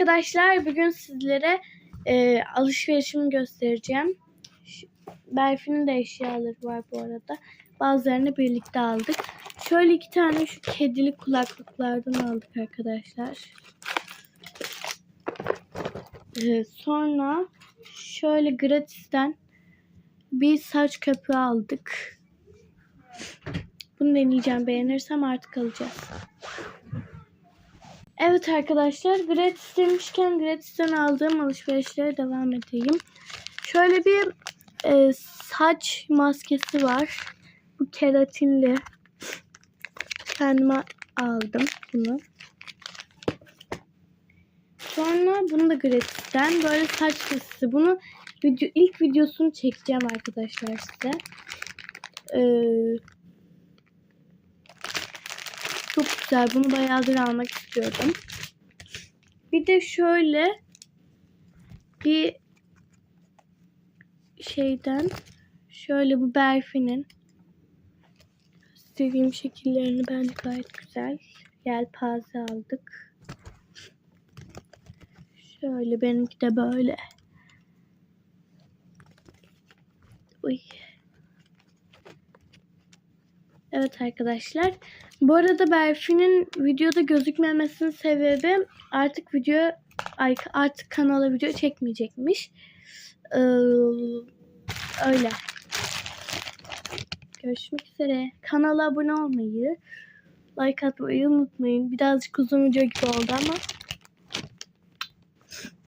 arkadaşlar bugün sizlere e, alışverişimi göstereceğim. Berfi'nin de eşyaları var bu arada. Bazılarını birlikte aldık. Şöyle iki tane şu kedili kulaklıklardan aldık arkadaşlar. E, sonra şöyle gratisten bir saç köpüğü aldık. Bunu deneyeceğim. Beğenirsem artık alacağız. Evet arkadaşlar gratis demişken gratisten aldığım alışverişlere devam edeyim. Şöyle bir e, saç maskesi var. Bu keratinli. Kendime aldım bunu. Sonra bunu da gratisten böyle saç sesi. Bunu video, ilk videosunu çekeceğim arkadaşlar size. Ee, çok güzel. Bunu bayağıdır almak istiyordum. Bir de şöyle bir şeyden şöyle bu Berfi'nin istediğim şekillerini bence gayet güzel. Yelpaze aldık. Şöyle benimki de böyle. Uy. Evet arkadaşlar. Bu arada Berfi'nin videoda gözükmemesinin sebebi artık video artık kanala video çekmeyecekmiş. Ee, öyle. Görüşmek üzere. Kanala abone olmayı, like atmayı unutmayın. Birazcık uzun video gibi oldu ama